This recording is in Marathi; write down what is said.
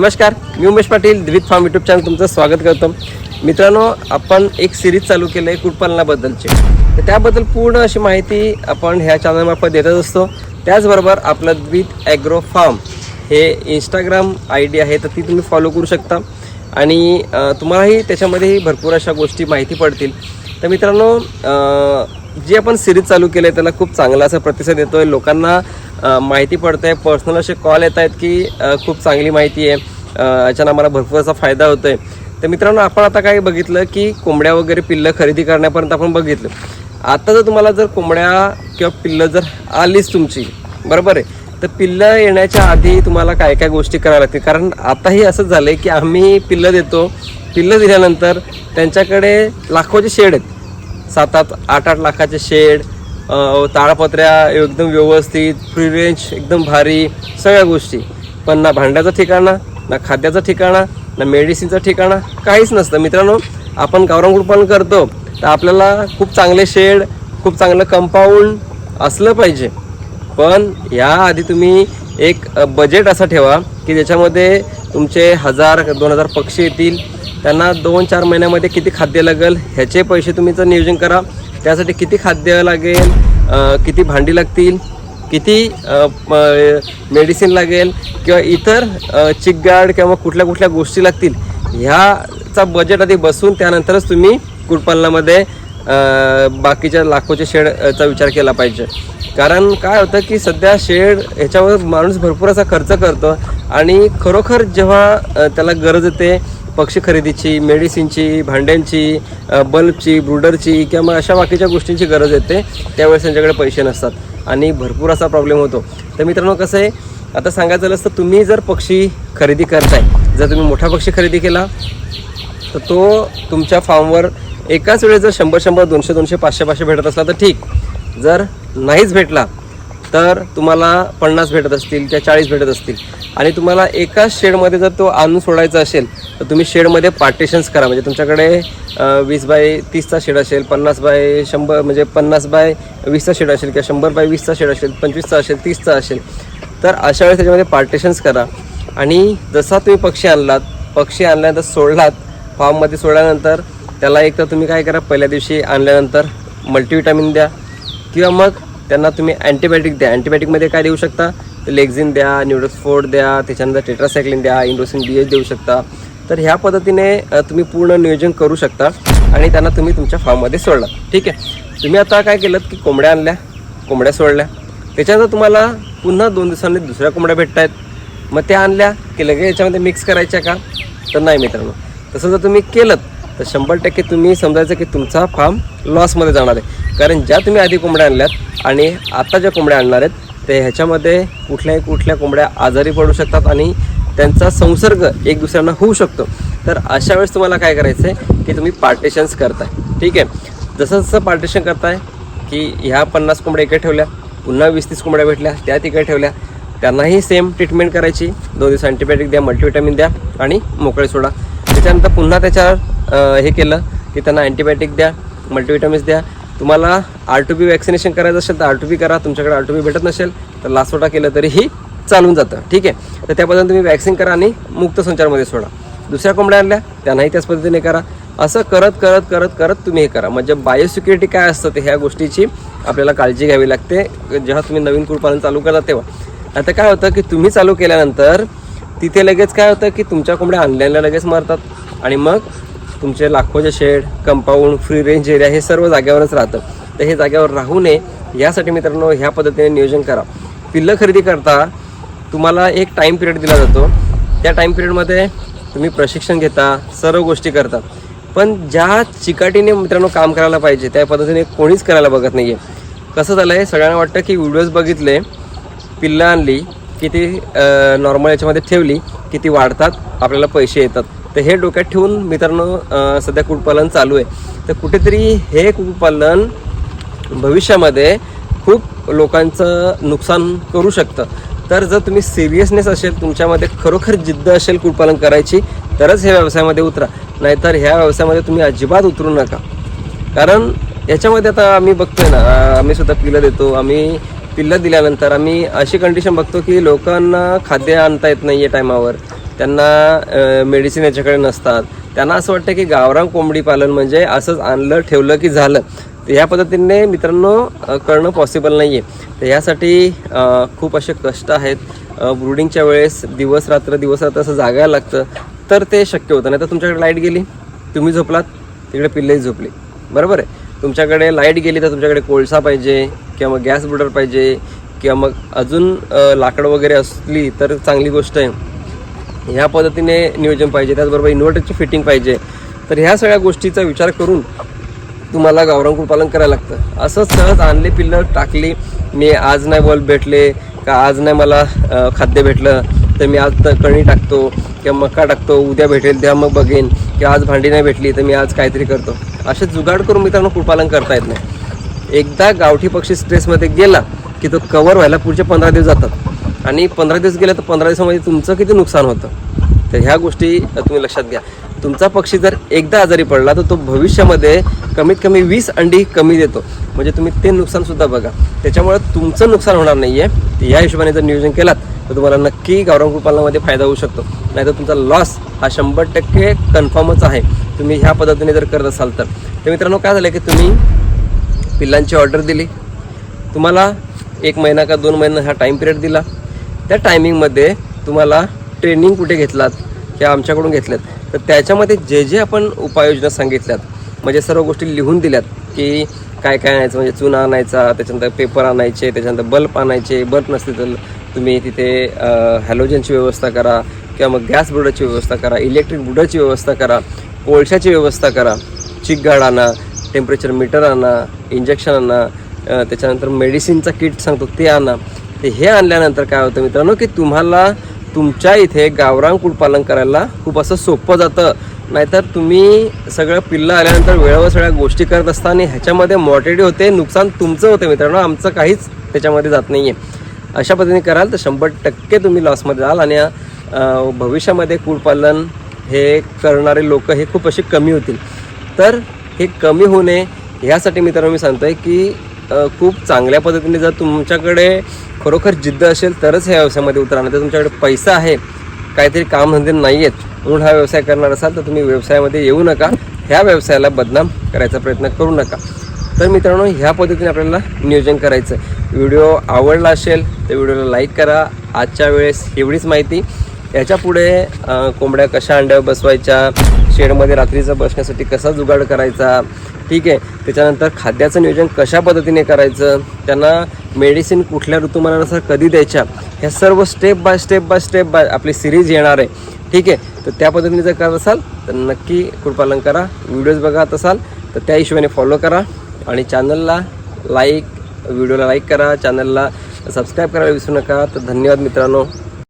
नमस्कार मी Umesh Patil Dwit farm YouTube channel तुमचं स्वागत करतो. मित्रांनो आपण एक सिरीज चालू केलं आहे कुटपालनाबद्दलची तर त्याबद्दल पूर्ण अशी माहिती आपण ह्या चॅनलमार्फत देतच असतो. त्याचबरोबर आपलं द्वित ॲग्रो फार्म हे इंस्टाग्राम आय डी आहे तर ती तुम्ही फॉलो करू शकता. आणि तुम्हालाही त्याच्यामध्येही भरपूर अशा गोष्टी माहिती पडतील. तर मित्रांनो जी आपण सिरीज चालू केली आहे त्याला खूप चांगला असा प्रतिसाद येतो आहे लोकांना माहिती पडतं आहे पर्सनल असे कॉल येत आहेत की खूप चांगली माहिती आहे. याच्यानं आम्हाला भरपूर असा फायदा होतो आहे तर मित्रांनो आपण आता काय बघितलं की कोंबड्या वगैरे पिल्लं खरेदी करण्यापर्यंत आपण बघितलं. आता जर तुम्हाला जर कोंबड्या किंवा पिल्लं जर आलीच तुमची बरोबर आहे? तर पिल्लं येण्याच्या आधी तुम्हाला काय काय गोष्टी कराव्या लागतील? कारण आताही असंच झालं आहे की आम्ही पिल्लं देतो. पिल्लं दिल्यानंतर त्यांच्याकडे लाखोचे शेड आहेत. सात आठ आठ आठ लाखाचे शेड ताळपत्र्या एकदम व्यवस्थित फ्री रेंज एकदम भारी सगळ्या गोष्टी. पण ना भांड्याचं ठिकाणा ना खाद्याचं ठिकाणा ना मेडिसिनचं ठिकाणा काहीच नसतं. मित्रांनो आपण गावरान कुटपालन करतो. तर आपल्याला खूप चांगले शेड खूप चांगलं कंपाऊंड असलं पाहिजे. पण याआधी तुम्ही एक बजेट असा ठेवा की ज्याच्यामध्ये तुमचे हजार दोन हजार पक्षी येतील. त्यांना दोन चार महिन्यामध्ये किती खाद्य लागेल ह्याचे पैसे तुम्हीचं नियोजन करा. त्यासाठी किती खाद्य लागेल किती भांडी लागतील किती मेडिसिन लागेल किंवा इतर अ, चिकगार्ड किंवा कुठल्या कुठल्या गोष्टी लागतील ह्याचा बजेट आधी बसून त्यानंतरच तुम्ही कुटपालनामध्ये बाकीच्या लाखोच्या शेडचा विचार केला पाहिजे. कारण काय होतं की सध्या शेड ह्याच्यावर माणूस भरपूर असा खर्च करतो आणि खरोखर जेव्हा त्याला गरज येते पक्षी खरेदीची मेडिसिनची भांड्यांची बल्बची ब्रुडरची किंवा मग अशा बाकीच्या गोष्टींची गरज येते त्यावेळेस त्यांच्याकडे पैसे नसतात आणि भरपूर असा प्रॉब्लेम होतो. तर मित्रांनो कसं आहे आता सांगायचं झालं तर तुम्ही जर पक्षी खरेदी करताय जर तुम्ही मोठा पक्षी खरेदी केला तर तो तुमच्या फार्मवर एकाच वेळेस जर शंभर शंभर दोनशे दोनशे पाचशे पाचशे भेटत असला तर ठीक. जर नाहीच भेटला तर तुम्हाला पन्नास भेटत असतील किंवा चाळीस भेटत असतील. आणि तुम्हाला एकाच शेडमध्ये जर तो आणून सोडायचा असेल तर तुम्ही शेडमध्ये पार्टिशन्स करा. म्हणजे तुमच्याकडे वीस बाय तीसचा शेड असेल पन्नास बाय शंभर म्हणजे पन्नास बाय वीसचा शेड असेल किंवा शंभर बाय वीसचा शेड असेल पंचवीसचा असेल तीसचा असेल तर अशा वेळेस त्याच्यामध्ये पार्टिशन्स करा. आणि जसा तुम्ही पक्षी आणलात पक्षी आणल्यानंतर सोडलात फॉर्ममध्ये सोडल्यानंतर त्याला एक तर तुम्ही काय करा पहिल्या दिवशी आणल्यानंतर मल्टीविटॅमिन द्या. किंवा मग त्यांना तुम्ही अँटीबायोटिक द्या. अँटीबायोटिकमध्ये काय देऊ शकता? लेग्झिन लेक्झिन द्या न्यूरोस्फोर्ड द्या त्याच्यानंतर टेट्रासायक्लिन द्या इंडोसिन डी एच देऊ शकता. तर ह्या पद्धतीने तुम्ही पूर्ण नियोजन करू शकता आणि त्यांना तुम्ही तुमच्या फार्ममध्ये सोडला ठीक आहे? तुम्ही आता काय केलं की कोंबड्या आणल्या कोंबड्या सोडल्या. त्याच्यानंतर तुम्हाला पुन्हा दोन दिवसांनी दुसऱ्या कोंबड्या भेटत आहेत मग त्या आणल्या की लगेच याच्यामध्ये मिक्स करायच्या का? तर नाही मित्रांनो. तसं जर तुम्ही केलं तर शंभर टक्के तुम्ही समजायचं की तुमचा फार्म लॉसमध्ये जाणार आहे. कारण ज्या तुम्ही आधी कोंबड्या आणल्यात आणि आता ज्या कोंबड्या आणणार आहेत ते ह्याच्यामध्ये कुठल्याही कुठल्या कोंबड्या आजारी पडू शकतात आणि त्यांचा संसर्ग एक दुसऱ्यांना होऊ शकतो. तर अशा वेळेस तुम्हाला काय करायचं आहे की तुम्ही पार्टिशन्स करताय. ठीक आहे? जसं जसं पार्टिशन करताय की ह्या पन्नास कोंबड्या इकडे ठेवल्या पुन्हा वीस तीस कोंबड्या भेटल्या त्या तिकडे ठेवल्या त्यांनाही सेम ट्रीटमेंट करायची. दोन दिवस अँटीबायोटिक द्या मल्टीविटॅमिन द्या आणि मोकळे सोडा. त्याच्यानंतर पुन्हा त्याच्यावर हे केलं की त्यांना अँटीबायोटिक द्या मल्टीविटॅमिन्स द्या. तुम्हाला आर टू बी वॅक्सिनेशन करायचं असेल तर आर टू बी करा. तुमच्याकडे आर टू बी भेटत नसेल तर लासोटा केलं तरीही चालून जातं. ठीक आहे? तर त्याबद्दल तुम्ही वॅक्सिन करा आणि मुक्त संचारमध्ये सोडा. दुसऱ्या कोंबड्या आणल्या त्यांनाही त्याच पद्धतीने करा. असं करत करत करत करत तुम्ही हे करा. म्हणजे बायोसिक्युरिटी काय असतं ते ह्या गोष्टीची आपल्याला काळजी घ्यावी लागते. जेव्हा तुम्ही नवीन कुळपालन चालू करता तेव्हा. आता काय होतं की तुम्ही चालू केल्यानंतर तिथे लगेच काय होतं की तुमच्या कोंबड्या आणल्याला लगेच मरतात. आणि मग तुमचे लाखोचे shed compound free range area हे सर्व जाग्यावरच राहतं. तर हे जाग्यावर राहू नये. यासाठी मित्रांनो ह्या पद्धतीने नियोजन करा. पिल्लं खरेदी करता तुम्हाला एक टाईम पिरियड दिला जातो. त्या टाईम पिरियडमध्ये तुम्ही प्रशिक्षण घेता सर्व गोष्टी करता. पण ज्या चिकाटीने मित्रांनो काम करायला पाहिजे त्या पद्धतीने कोणीच करायला बघत नाही आहे कसं झालं आहे सगळ्यांना वाटतं की व्हिडिओज बघितले पिल्लं आणली की ती नॉर्मल याच्यामध्ये ठेवली की ती वाढतात आपल्याला पैसे येतात. तर हे डोक्यात ठेवून मित्रांनो सध्या कुक्कुटपालन चालू आहे. तर कुठेतरी हे कुक्कुटपालन भविष्यामध्ये खूप लोकांचं नुकसान करू शकतं. तर जर तुम्ही सिरियसनेस असेल तुमच्यामध्ये खरोखर जिद्द असेल कुक्कुटपालन करायची तरच ह्या व्यवसायामध्ये उतरा. नाहीतर ह्या व्यवसायामध्ये तुम्ही अजिबात उतरू नका. कारण याच्यामध्ये आता आम्ही बघतोय ना आम्ही सुद्धा पिल्लं देतो आम्ही पिल्लं दिल्यानंतर आम्ही अशी कंडिशन बघतो की लोकांना खाद्य आणता येत नाही आहे टायमावर. त्यांना मेडिसिन याच्याकडे नसतात. त्यांना असं वाटतं की गावरान कोंबडी पालन म्हणजे असंच आणलं ठेवलं की झालं. तर या पद्धतीने मित्रांनो करणं पॉसिबल नाही आहे तर ह्यासाठी खूप असे कष्ट आहेत. ब्रुडिंगच्या वेळेस दिवस रात्र दिवस रात्र असं जागायला लागतं. तर ते शक्य होतं. नाही तर तुमच्याकडे लाइट गेली तुम्ही झोपलात तिकडे पिल्लेही झोपली. बरोबर आहे. तुमच्याकडे लाइट गेली तर तुमच्याकडे कोळसा पाहिजे किंवा मग गॅस बुडर पाहिजे किंवा मग अजून लाकड लाकडं वगैरे असली तर चांगली गोष्ट आहे. ह्या पद्धतीने नियोजन पाहिजे. त्याचबरोबर इन्व्हर्टरची फिटिंग पाहिजे. तर ह्या सगळ्या गोष्टीचा विचार करून तुम्हाला गावरान कुळपालन करायला लागतं. असं सहज आणले पिल्लं टाकली मी आज नाही बॉल भेटले का आज नाही मला खाद्य भेटलं तर मी आज तर कणी टाकतो किंवा मका टाकतो उद्या भेटेल त्या मग बघेन किंवा आज भांडी नाही भेटली तर मी आज काहीतरी करतो. असे जुगाड करून मित्रांनो कुळपालन करता येत नाही. एकदा गावठी पक्षी स्ट्रेसमध्ये गेला की तो कवर व्हायला पुढचे पंधरा दिवस जातात. आणि पंधरा दिवस गेले तर पंधरा दिवसामध्ये तुमचं किती नुकसान होतं? तर ह्या गोष्टी तुम्ही लक्षात घ्या. तुमचा पक्षी जर एकदा आजारी पडला तर तो भविष्यामध्ये कमीत कमी वीस अंडी कमी देतो. म्हणजे तुम्ही ते नुकसानसुद्धा बघा. त्याच्यामुळे तुमचं नुकसान होणार नाही आहे या हिशोबाने जर नियोजन केलात तर तुम्हाला नक्की गावरान कुळपालनामध्ये फायदा होऊ शकतो. नाहीतर तुमचा लॉस हा शंभर टक्के कन्फर्मच आहे. तुम्ही ह्या पद्धतीने जर करत असाल तर. तर मित्रांनो काय झालं की तुम्ही पिल्लांची ऑर्डर दिली. तुम्हाला एक महिना का दोन महिना हा टाईम पिरियड दिला. त्या टायमिंगमध्ये तुम्हाला ट्रेनिंग कुठे घेतलात किंवा आमच्याकडून घेतल्यात तर त्याच्यामध्ये जे जे आपण उपाययोजना सांगितल्यात म्हणजे सर्व गोष्टी लिहून दिल्यात की काय काय आणायचं म्हणजे चुना आणायचा त्याच्यानंतर पेपर आणायचे त्याच्यानंतर बल्ब आणायचे बल्ब नसते तर तुम्ही तिथे हॅलोजनची व्यवस्था करा किंवा मग गॅस बुडाची व्यवस्था करा इलेक्ट्रिक बुडाची व्यवस्था करा कोळशाची व्यवस्था करा चिक गार्ड आणा टेम्परेचर मीटर आणा इंजेक्शन आणा त्याच्यानंतर मेडिसिनचा किट सांगतो ते आणा. ते हे आणल्यानंतर काय होतं मित्रांनो की तुम्हाला तुमच्या इथे गावरान कुळपालन करायला खूप असं सोपं जातं. नाहीतर तुम्ही सगळं पिल्लं आल्यानंतर वेळेवर सगळ्या गोष्टी करत असता आणि ह्याच्यामध्ये मॉर्टेडी होते नुकसान तुमचं होतं मित्रांनो. आमचं काहीच त्याच्यामध्ये जात नाही आहे अशा पद्धतीने कराल तर शंभर टक्के तुम्ही लॉसमध्ये जाल आणि भविष्यामध्ये कुळपालन हे करणारे लोक हे खूप असे कमी होतील. तर हे कमी होणे ह्यासाठी मित्रांनो मी सांगतो आहे की खूप चांगल्या पद्धतीने जर तुमच्याकडे खरोखर जिद्द असेल तरच ह्या व्यवसायामध्ये उतरा. नाही तर तुमच्याकडे पैसा आहे काहीतरी कामधंदे नाही आहेत म्हणून हा व्यवसाय करणार असाल तर तुम्ही व्यवसायामध्ये येऊ नका. ह्या व्यवसायाला बदनाम करायचा प्रयत्न करू नका. तर मित्रांनो ह्या पद्धतीने आपल्याला नियोजन करायचं. व्हिडिओ आवडला असेल तर व्हिडिओला लाईक करा. आजच्या वेळेस एवढीच माहिती. याच्यापुढे कोंबड्या कशा अंड्यावर बसवायच्या शेडमध्ये रात्रीचं बसण्यासाठी कसा जुगाड करायचा? ठीक आहे. त्याच्यानंतर खाद्याचं नियोजन कशा पद्धतीने करायचं? त्यांना मेडिसिन कुठल्या ऋतुमानानुसार कधी द्यायच्या? ह्या सर्व step by step by step by आपली सिरीज येणार आहे. ठीक आहे. तर त्या पद्धतीने जर करत असाल तर नक्की कृपालन करा. व्हिडिओज बघत असाल तर त्या हिशोबाने फॉलो करा. आणि चॅनलला लाईक व्हिडिओला लाईक करा. चॅनलला सबस्क्राईब करायला विसरू नका. तर धन्यवाद मित्रांनो.